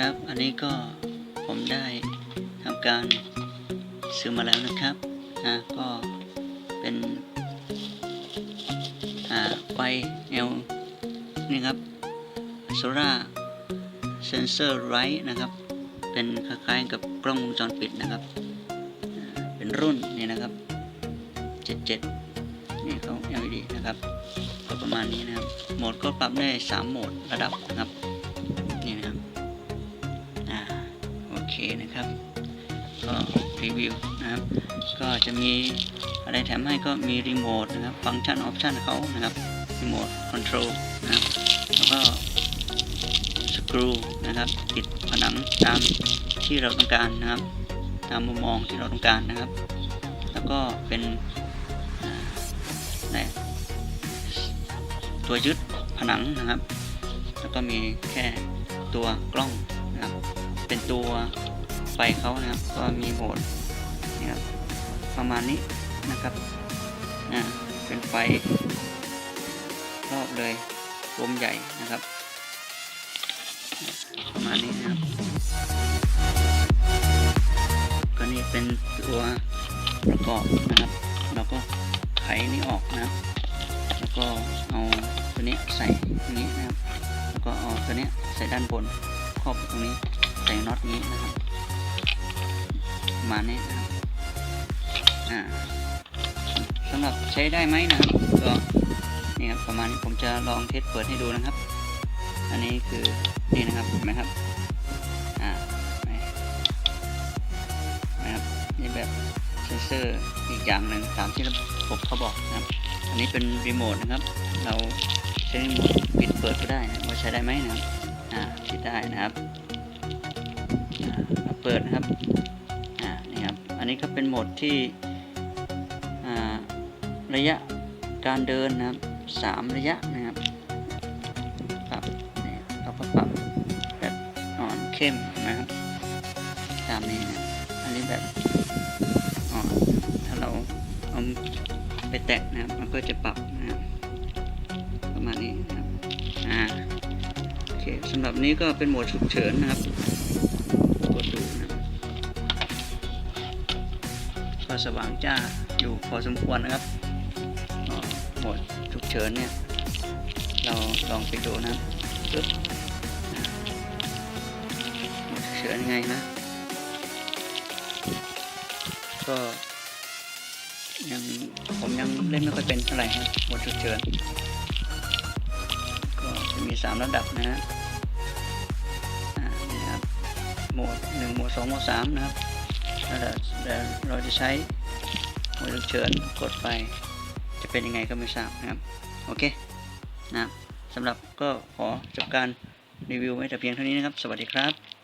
ครับ อันนี้ก็ผมได้ทำการซื้อมาแล้วนะครับอ่าก็เป็นอ่าไฟ L นี่ครับ Solar Sensor Right นะครับ เป็นคล้ายๆกับกล้องวงจรปิดนะครับ เป็นรุ่นนี่นะครับ 77 นี่เขา LED นะครับ ก็ประมาณนี้นะครับ โหมดก็ปรับได้ 3 โหมดระดับนะครับ เคนะครับ ก็รีวิวนะครับ ก็จะมีอะไรแถมให้ก็มีรีโมทนะครับ ฟังก์ชันออปชันเขานะครับรีโมทคอนโทรลนะครับ แล้วก็สกรูนะครับติดผนังตามที่เราต้องการนะครับ ตามมุมมองที่เราต้องการนะครับ แล้วก็เป็นตัวยึดผนังนะครับ แล้วก็มีแค่ตัวกล้องนะครับ เป็นตัวไฟเขานะครับ ก็มีโหมดนี่ครับประมาณนี้นะครับอ่าเป็นไฟรอบเลยวมใหญ่นะครับ ประมาณนี้นะครับ ก็นี่เป็นตัวประกอบนะครับ เราก็ไขนี้ออกนะครับ แล้วก็เอาตัวนี้ใส่ตรงนี้นะครับ แล้วก็เอาตัวนี้ใส่ด้านบนครอบตรงนี้ ใส่น็อตนี้นะครับ มาณนี้นะครับอ่าสำหรับใช้ได้ไหมนะครับก็นี่ครับประมาณนี้ผมจะลองเทสเปิดให้ดูนะครับ อันนี้คือนี่นะครับเห็นไหมครับอ่าไหนะครับนี่แบบเซนเซอร์อีกอย่างหนึ่งตามที่ระบบเขาบอกนะครับ อันนี้เป็นรีโมทนะครับ เราใช้รีโมทปิดเปิดก็ได้นะว่าใช้ได้ไหมนะครับอ่าปิดได้นะครับ เปิดนะครับอ่านี่ครับ อันนี้ก็เป็นโหมดที่ระยะการเดินนะครับสามระยะนะครับปรับนี่เราก็ปรับแบบอ่อนเข้มนะครับตามนี้นะอันนี้แบบอ่อนถ้าเราเอาไปแตะนะครับมันก็จะปรับนะครับประมาณนี้นะครับอ่าโอเคสำหรับนี้ก็เป็นโหมดฉุกเฉินนะครับ ก็สว่างจ้าอยู่พอสมควรนะครับโหมดฉุกเฉินเนี่ย เราลองไปดูนะครับปึ๊บโหมดฉุกเฉินยังไงนะ ก็ยังผมยังเล่นไม่ค่อยเป็นเท่าไหร่ครับโหมดฉุกเฉินก็จะมี 3 ระดับนะฮะอ่านี่นะครับโหมด1โหมด2โหมด3นะครับ แล้วเดี๋ยวเราจะใช้โหมดฉุกเฉินกดไปจะเป็นยังไงก็ไม่ทราบนะครับ โอเคนะครับสำหรับก็ขอจบการรีวิวไว้แต่เพียงเท่านี้นะครับ สวัสดีครับ